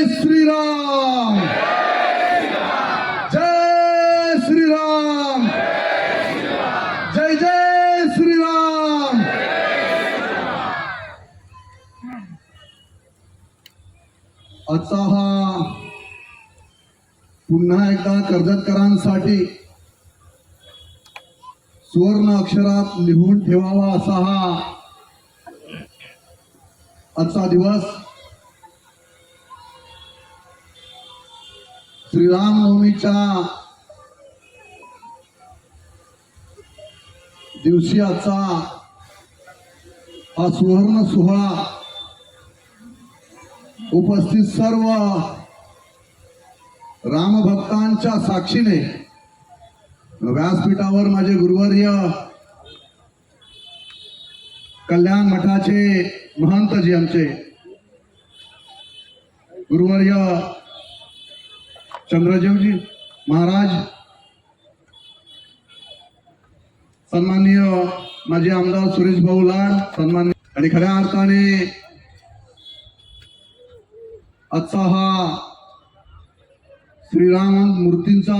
जय श्रीराम। जय श्रीराम। जय जय श्रीराम। आजचा हा पुन्हा एकदा कर्जतकरांसाठी सुवर्ण अक्षरात लिहून ठेवावा असा हा आजचा दिवस. श्रीरामनवमीच्या दिवशी आजचा हा सुवर्ण सोहळा उपस्थित सर्व रामभक्तांच्या साक्षीने व्यासपीठावर माझे गुरुवर्य कल्याण मठाचे महंतजी आमचे गुरुवर्य चंद्रजीवजी महाराज सन्माननीय माझे आमदार सुरेश भाऊ लाड सन्मान्य आणि खऱ्या अर्थाने आजचा हा श्रीराम मूर्तींचा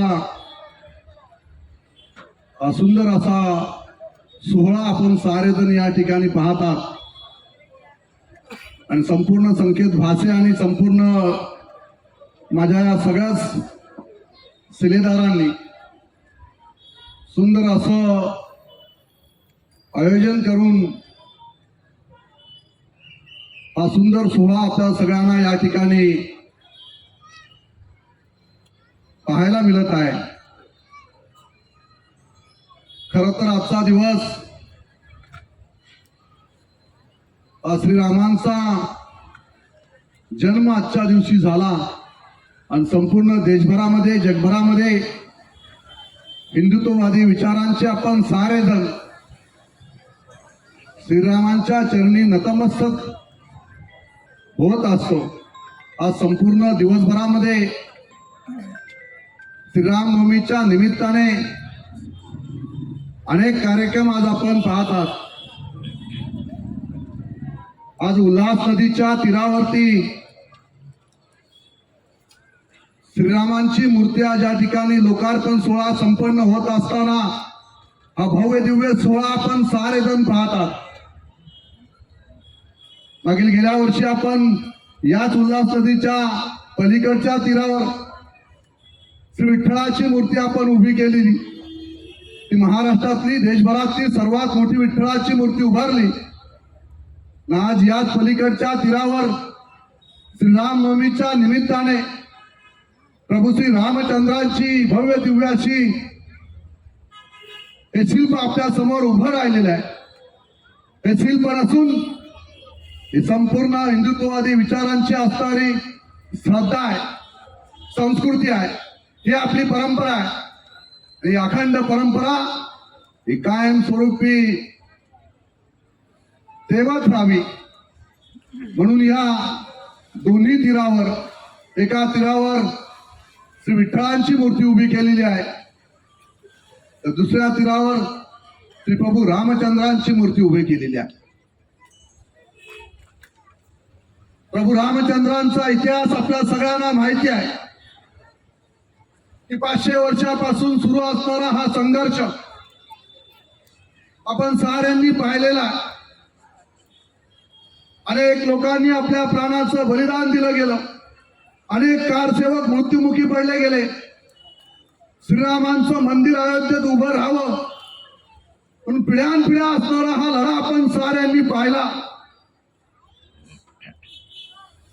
सुंदर असा सोहळा आपण सारेजण या ठिकाणी पाहतात. आणि संपूर्ण संकेत भाषे आणि संपूर्ण माझ्या या सगळ्याच शिलेदारांनी सुंदर असं आयोजन करून हा सुंदर सोहळा आपल्या सगळ्यांना या ठिकाणी पाहायला मिळत आहे. खर तर आजचा दिवस श्रीरामांचा जन्म आजच्या दिवशी झाला. आणि संपूर्ण देशभरामध्ये जगभरामध्ये हिंदुत्ववादी विचारांचे आपण सारे जण श्रीरामांच्या चरणी नतमस्तक होत असतो आज संपूर्ण दिवसभरामध्ये श्रीरामनवमीच्या निमित्ताने अनेक कार्यक्रम आज आपण पाहत आहात. आज उल्हास नदीच्या तीरावरती श्रीरामांची मूर्त्या ज्या ठिकाणी लोकार्पण सोहळा संपन्न होत असताना हा भव्य दिव्य सोहळा आपण सारे जण पाहतात. मागील गेल्या वर्षी आपण याच उल्हास नदीच्या पलीकडच्या तीरावर श्री विठ्ठलाची मूर्ती आपण उभी केलेली. ती महाराष्ट्रातली देशभरातली सर्वात मोठी विठ्ठलाची मूर्ती उभारली. आज याच पलीकडच्या तीरावर श्रीरामनवमीच्या निमित्ताने प्रभू श्री रामचंद्रांची भव्य दिव्याची हे शिल्प आपल्यासमोर उभं राहिलेलं आहे. हे शिल्प नसून ही संपूर्ण हिंदुत्ववादी विचारांची असणारी श्रद्धा आहे संस्कृती आहे ही आपली परंपरा आहे. ही अखंड परंपरा ही कायमस्वरूपी तेवत राहावी. म्हणून या दोन्ही तीरावर एका तीरावर श्री विठ्ठलांची मूर्ती उभी केलेली आहे. तर दुसऱ्या तीरावर श्री प्रभू रामचंद्रांची मूर्ती उभी केलेली आहे. प्रभू रामचंद्रांचा इतिहास आपल्या सगळ्यांना माहिती आहे. की पाचशे वर्षापासून सुरू असणारा हा संघर्ष आपण साऱ्यांनी पाहिलेला अनेक लोकांनी आपल्या प्राणाचं बलिदान दिलं गेलं. अनेक कारसेवक मृत्युमुखी पडले गेले. श्रीरामांचं मंदिर अयोध्येत उभं राहावं. पण पिढ्यान पिढ्या असणारा हा लढा आपण साऱ्यांनी पाहिला.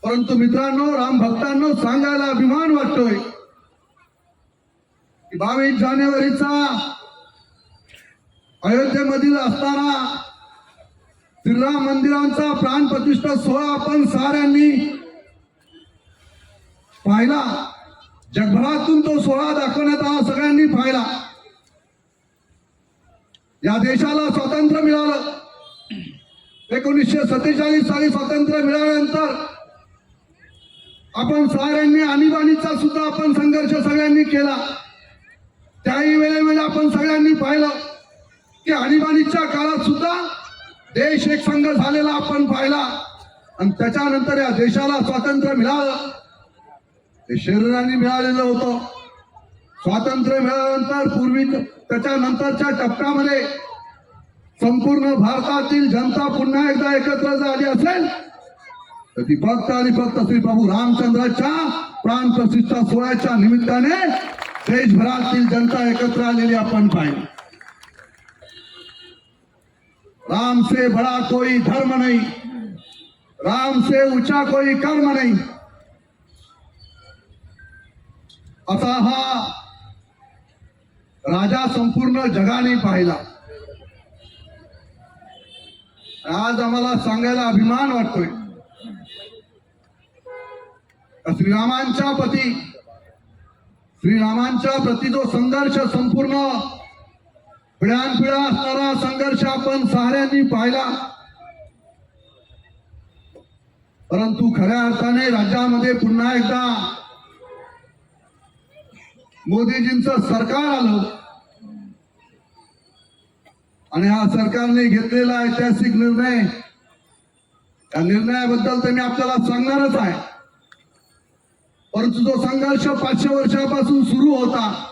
परंतु मित्रांनो राम भक्तांनो सांगायला अभिमान वाटतोय की बावीस जानेवारीचा अयोध्येमधील असताना श्रीराम मंदिरांचा प्राण प्रतिष्ठा सोहळा आपण साऱ्यांनी पाहिला जगभरातून तो सोहळा दाखवण्यात आला सगळ्यांनी पाहिला या देशाला स्वातंत्र्य मिळालं. एकोणीसशे सत्तेचाळीस साली स्वातंत्र्य मिळाल्यानंतर आपण साऱ्यांनी आणीबाणीचा सुद्धा आपण संघर्ष सगळ्यांनी केला. त्याही वेळेवेळी आपण सगळ्यांनी पाहिलं की आणीबाणीच्या काळात सुद्धा देश एक संघ झालेला आपण पाहिला. आणि त्याच्यानंतर या देशाला स्वातंत्र्य मिळालं. हे शरीराने मिळालेलं होतं. स्वातंत्र्य मिळाल्यानंतर पूर्वी त्याच्यानंतरच्या टप्प्यामध्ये संपूर्ण भारतातील जनता पुन्हा एकदा एकत्र झाली असेल तर ती फक्त आणि फक्त श्री प्रभू रामचंद्राच्या प्राण प्रतिष्ठा सोहळ्याच्या निमित्ताने देशभरातील जनता एकत्र आलेली आपण पाहिली. राम से बड़ा कोई धर्म नहीं राम से ऊंचा कोई कर्म नहीं असा हा राजा संपूर्ण जगाने पाहिला. आज आम्हाला सांगायला अभिमान वाटतोय. श्रीरामांच्या प्रती श्रीरामांच्या प्रती जो संघर्ष संपूर्ण पिढ्यानपिढ्या असणारा संघर्ष आपण साऱ्यांनी पाहिला. परंतु खऱ्या अर्थाने राज्यामध्ये पुन्हा एकदा मोदीजींचं सरकार आलं. आणि हा सरकारने घेतलेला ऐतिहासिक निर्णय त्या निर्णयाबद्दल तर मी आपल्याला सांगणारच आहे. परंतु जो संघर्ष पाचशे वर्षापासून सुरू होता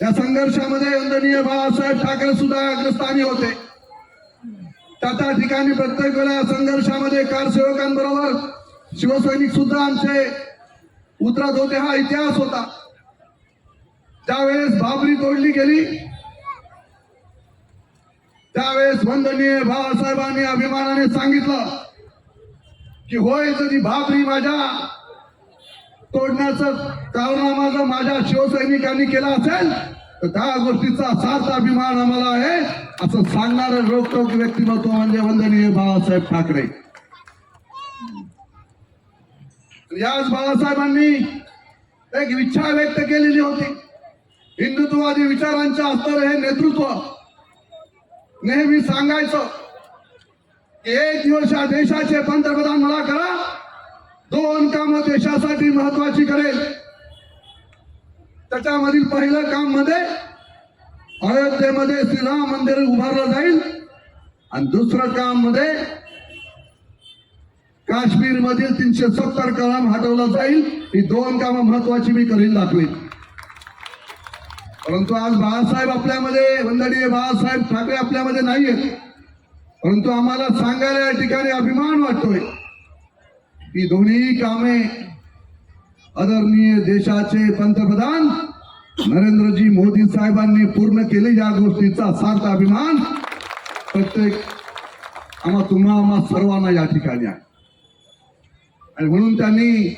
त्या संघर्षामध्ये वंदनीय बाळासाहेब ठाकरे सुद्धा अग्रस्थानी होते. त्या त्या ठिकाणी प्रत्येक वेळा संघर्षामध्ये कारसेवकांबरोबर शिवसैनिक सुद्धा आमचे उतरत होते. हा इतिहास होता. त्यावेळेस बाबरी तोडली गेली त्यावेळेस वंदनीय बाबासाहेबांनी अभिमानाने सांगितलं की होय तरी बाबरी माझ्या तोडण्याचं कारनामा जर माझ्या शिवसैनिकांनी केला असेल तर त्या गोष्टीचा सार्थ अभिमान आम्हाला आहे असं सांगणारं रोखोक व्यक्तिमत्व म्हणजे वंदनीय बाबासाहेब ठाकरे. याच बाबासाहेबांनी एक इच्छा व्यक्त केलेली होती. हिंदुत्ववादी विचारांचं असणारं हे नेतृत्व. नेहमी सांगायचं एक दिवस या देशाचे पंतप्रधान मला करा. दोन कामं देशासाठी महत्वाची करेल. त्याच्यामधील पहिलं काममध्ये अयोध्येमध्ये श्रीराम मंदिर उभारलं जाईल. आणि दुसरं काममध्ये काश्मीर मधील तीनशे सत्तर कलम हटवलं जाईल. ही दोन कामं महत्वाची मी करीन दाखवेल परंतु आज बाळासाहेब आपल्यामध्ये वंदनीय बाळासाहेब ठाकरे आपल्यामध्ये नाही आहेत परंतु आम्हाला सांगायला या ठिकाणी अभिमान वाटतोय ही दोन्ही कामे आदरणीय देशाचे पंतप्रधान नरेंद्रजी मोदी साहेबांनी पूर्ण केले या गोष्टीचा सार्थ अभिमान. प्रत्येक आम्हा तुम्हा आम्हा सर्वांना या ठिकाणी आहे. आणि म्हणून त्यांनी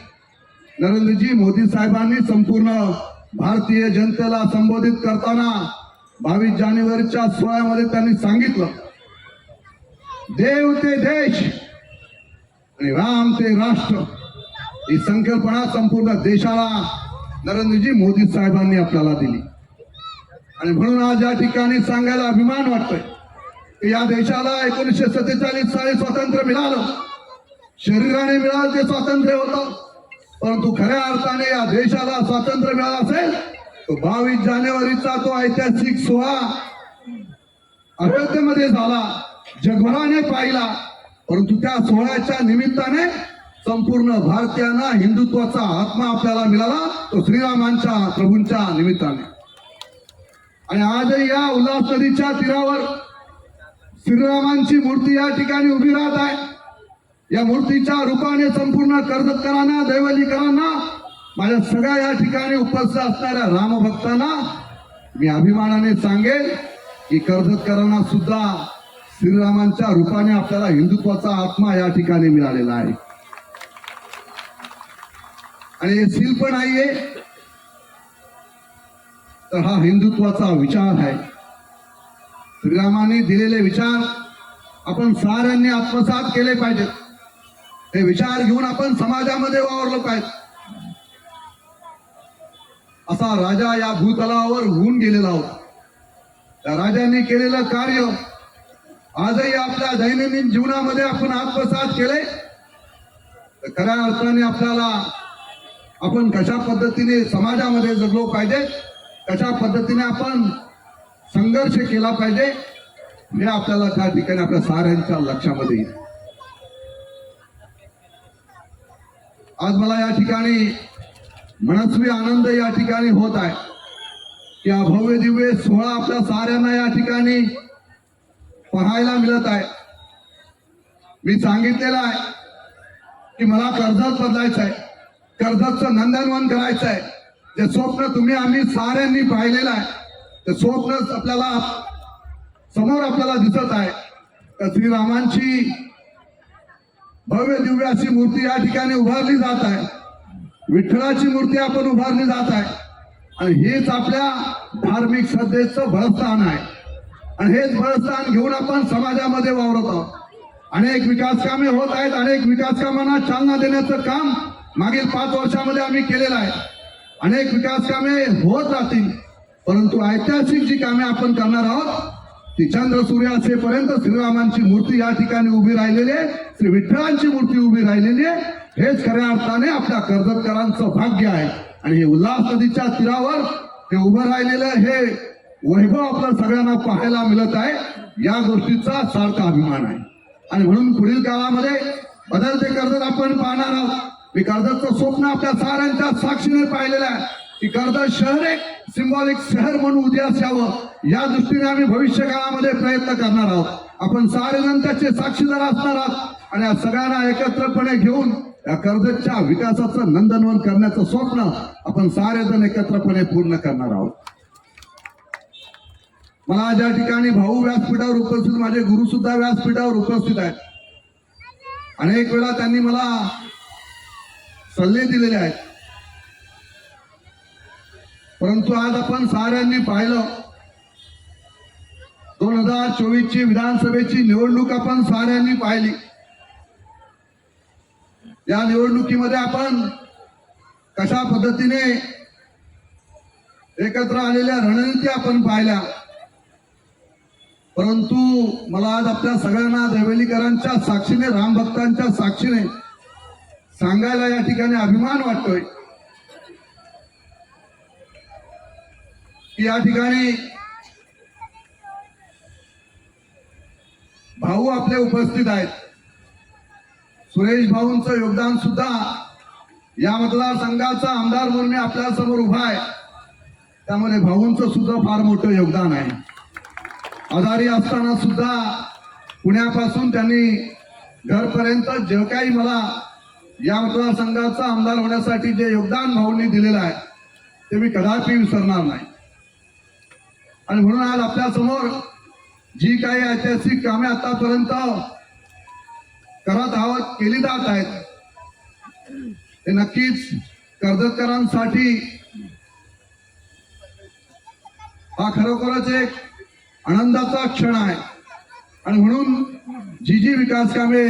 नरेंद्रजी मोदी साहेबांनी संपूर्ण भारतीय जनतेला संबोधित करताना बावीस जानेवारीच्या सोहळ्यामध्ये त्यांनी सांगितलं देव ते देश आणि राम ते राष्ट्र. ही संकल्पना संपूर्ण देशाला नरेंद्रजी मोदी साहेबांनी आपल्याला दिली. आणि म्हणून आज या ठिकाणी सांगायला अभिमान वाटतोय की या देशाला एकोणीसशे सत्तेचाळीस साली स्वातंत्र्य मिळालं. शरीराने मिळालं ते स्वातंत्र्य होतं. परंतु खऱ्या अर्थाने या देशाला स्वातंत्र्य मिळालं असेल तो बावीस जानेवारीचा तो ऐतिहासिक सोहळा अयोध्येमध्ये झाला जगभराने पाहिला. परंतु त्या सोहळ्याच्या निमित्ताने संपूर्ण भारतीयांना हिंदुत्वाचा आत्मा आपल्याला मिळाला तो श्रीरामांच्या प्रभूंच्या निमित्ताने. आणि आजही या उल्हास नदीच्या तीरावर श्रीरामांची मूर्ती या ठिकाणी उभी राहत आहे. या मूर्तीच्या रूपाने संपूर्ण कर्जतकरांना दैवलीकरांना माझ्या सगळ्या या ठिकाणी उपस्थित असणाऱ्या रामभक्तांना मी अभिमानाने सांगेन की कर्जतकरांना सुद्धा श्रीरामांच्या रूपाने आपल्याला हिंदुत्वाचा आत्मा या ठिकाणी मिळालेला आहे. आणि हे शिल्प नाहीये. तर हा हिंदुत्वाचा विचार आहे. श्रीरामाने दिलेले विचार आपण साऱ्यांनी आत्मसात केले पाहिजेत. हे विचार घेऊन आपण समाजामध्ये वावरलो पाहिजे असा राजा या भूतलावर होऊन गेलेला होता. त्या राजांनी केलेलं कार्य आजही आपल्या दैनंदिन जीवनामध्ये आपण आत्मसात केले तर खऱ्या अर्थाने आपल्याला आपण कशा पद्धतीने समाजामध्ये जगलो पाहिजे कशा पद्धतीने आपण संघर्ष केला पाहिजे हे आपल्याला त्या ठिकाणी आपल्या साऱ्यांच्या लक्षामध्ये येईल. आज मला या ठिकाणी मनस्वी आनंद या ठिकाणी होत आहे. की हा भव्य दिव्य सोहळा आपल्या साऱ्यांना या ठिकाणी पाहायला मिळत आहे. मी सांगितलेलं आहे की मला कर्जत बदलायचं आहे. कर्जतचं नंदनवन करायचं आहे. ते स्वप्न तुम्ही आम्ही साऱ्यांनी पाहिलेलं आहे ते स्वप्न आपल्याला समोर आपल्याला दिसत आहे. तर श्रीरामांची भव्य दिव्य अशी मूर्ती या ठिकाणी उभारली जात आहे. विठ्ठलाची मूर्ती आपण उभारली जात आहे. आणि हेच आपल्या धार्मिक श्रद्धेचं बळस्थान आहे. आणि हेच बळस्थान घेऊन आपण समाजामध्ये वावरत आहोत. अनेक विकास कामे होत आहेत. अनेक विकास कामांना चालना देण्याचं काम मागील पाच वर्षामध्ये आम्ही केलेलं आहे. अनेक विकास कामे होत राहतील. परंतु ऐतिहासिक जी कामे आपण करणार आहोत ती चंद्र सूर्य असेपर्यंत श्रीरामांची मूर्ती या ठिकाणी उभी राहिलेली आहे. श्री विठ्ठलांची मूर्ती उभी राहिलेली आहे. हेच खऱ्या अर्थाने आपल्या कर्जतकरांचं भाग्य आहे. आणि हे उल्हास नदीच्या तीरावर हे उभं राहिलेलं हे वैभव आपल्या सगळ्यांना पाहायला मिळत आहे. या गोष्टीचा सारखा अभिमान आहे. आणि म्हणून पुढील काळामध्ये बदलते कर्जत आपण पाहणार आहोत. मी कर्जतचं स्वप्न आपल्या साऱ्यांच्या साक्षीने पाहिलेलं आहे. की कर्जत शहर एक सिम्बॉलिक शहर म्हणून उदयास यावं या दृष्टीने आम्ही भविष्य काळामध्ये प्रयत्न करणार आहोत. आपण सारे जण त्याचे साक्षीदार असणार आहोत आणि या सगळ्यांना एकत्रपणे घेऊन या कर्जतच्या विकासाचं नंदनवन करण्याचं स्वप्न आपण सारे जण एकत्रपणे पूर्ण करणार आहोत. मला ज्या ठिकाणी भाऊ व्यासपीठावर उपस्थित माझे गुरु सुद्धा व्यासपीठावर उपस्थित आहेत. अनेक वेळा त्यांनी मला सल्ले दिलेले आहेत. परंतु आज आपण साऱ्यांनी पाहिलं दोन हजार चोवीस ची विधानसभेची निवडणूक आपण साऱ्यांनी पाहिली. या निवडणुकीमध्ये आपण कशा पद्धतीने एकत्र आलेल्या रणनीती आपण पाहिल्या. परंतु मला आज आपल्या सगळ्यांना देवेलीकरांच्या साक्षीने रामभक्तांच्या साक्षीने सांगायला या ठिकाणी अभिमान वाटतोय. या ठिकाणी भाऊ आपले उपस्थित आहेत. सुरेश भाऊंचं योगदान सुद्धा या मतदारसंघाचा आमदार म्हणून मी आपल्यासमोर उभा आहे. त्यामध्ये भाऊंचं सुद्धा फार मोठं योगदान आहे. आजारी असताना सुद्धा पुण्यापासून त्यांनी घरपर्यंत जे काही मला या मतदारसंघाचा आमदार होण्यासाठी जे योगदान भाऊंनी दिलेलं आहे ते मी कदापि विसरणार नाही. आणि म्हणून आज आपल्यासमोर जी काही ऐतिहासिक कामे आतापर्यंत करत आहोत केली जात आहेत हे नक्कीच कर्जतकरांसाठी हा खरोखरच एक आनंदाचा क्षण आहे. आणि म्हणून जी जी विकास कामे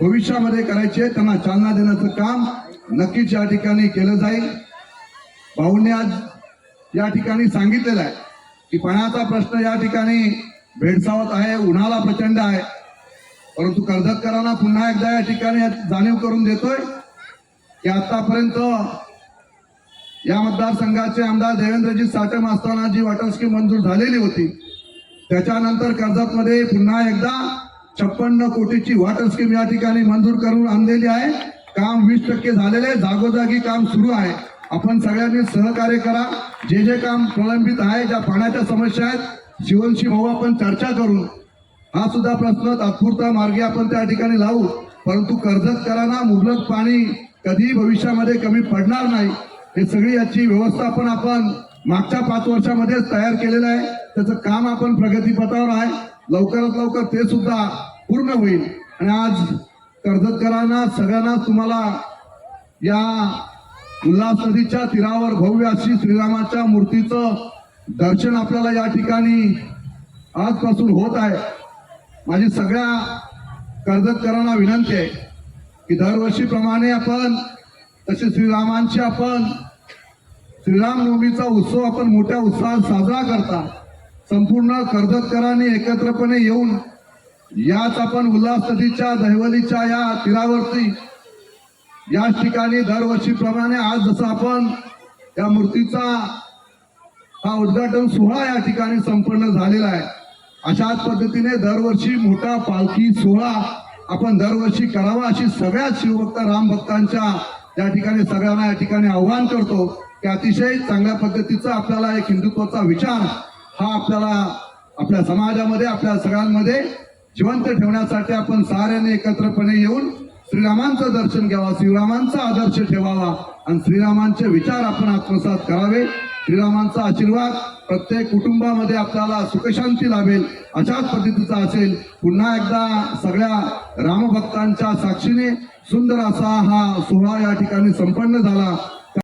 भविष्यामध्ये करायची आहेत त्यांना चालना देण्याचं काम नक्कीच या ठिकाणी केलं जाईल. भाऊंनी आज या ठिकाणी सांगितलेलं आहे. की पाण्याचा प्रश्न या ठिकाणी भेडसावत आहे उन्हाला प्रचंड आहे. परंतु कर्जतकरांना पुन्हा एकदा या ठिकाणी जाणीव करून देतोय की आतापर्यंत या मतदारसंघाचे आमदार देवेंद्रजी साठम असताना जी वॉटर स्कीम मंजूर झालेली होती. त्याच्यानंतर कर्जतमध्ये पुन्हा एकदा छप्पन्न कोटीची वॉटर स्कीम या ठिकाणी मंजूर करून आणलेली आहे. काम वीस टक्के झालेले आहे. जागोजागी काम सुरू आहे. आपण सगळ्यांनी सहकार्य करा. जे जे काम प्रलंबित आहे ज्या पाण्याच्या समस्या आहेत शिवनशी भाऊ आपण चर्चा करू. हा सुद्धा प्रश्न तात्पुरता मार्गी आपण त्या ठिकाणी लावू. परंतु कर्जतकरांना मुबलक पाणी कधीही भविष्यामध्ये कमी पडणार नाही. हे सगळी याची व्यवस्थापन आपण मागच्या पाच वर्षामध्येच तयार केलेलं आहे. त्याचं काम आपण प्रगतीपथावर आहे. लवकरात लवकर ते सुद्धा पूर्ण होईल. आणि आज कर्जतकरांना सगळ्यांना तुम्हाला या उल्हास नदीच्या तीरावर भव्य अशी श्रीरामाच्या मूर्तीचं दर्शन आपल्याला या ठिकाणी आजपासून होत आहे. माझी सगळ्या कर्जतकरांना विनंती आहे की दरवर्षीप्रमाणे आपण तसे श्रीरामांची आपण श्रीरामनवमीचा उत्सव आपण मोठ्या उत्साहात साजरा करता. संपूर्ण कर्जतकरांनी एकत्रपणे येऊन याच आपण उल्हास नदीच्या दहिवलीच्या या तीरावरती याच ठिकाणी दरवर्षीप्रमाणे आज जसं आपण या मूर्तीचा हा उद्घाटन सोहळा या ठिकाणी संपन्न झालेला आहे अशाच पद्धतीने दरवर्षी मोठा पालखी सोहळा आपण दरवर्षी करावा अशी सगळ्या शिवभक्त राम भक्तांच्या या ठिकाणी सगळ्यांना या ठिकाणी आव्हान करतो. की अतिशय चांगल्या पद्धतीचा आपल्याला एक हिंदुत्वाचा विचार हा आपल्याला आपल्या समाजामध्ये आपल्या सगळ्यांमध्ये जिवंत ठेवण्यासाठी आपण साऱ्याने एकत्रपणे येऊन श्रीरामांचं दर्शन घ्यावा श्रीरामांचा आदर्श ठेवावा आणि श्रीरामांचे विचार आपण आत्मसात करावे. श्रीरामांचा आशीर्वाद प्रत्येक कुटुंबामध्ये आपल्याला सुखशांती लाभेल अशाच पद्धतीचा असेल. पुन्हा एकदा सगळ्या रामभक्तांच्या साक्षीने सुंदर असा हा सोहळा या ठिकाणी संपन्न झाला.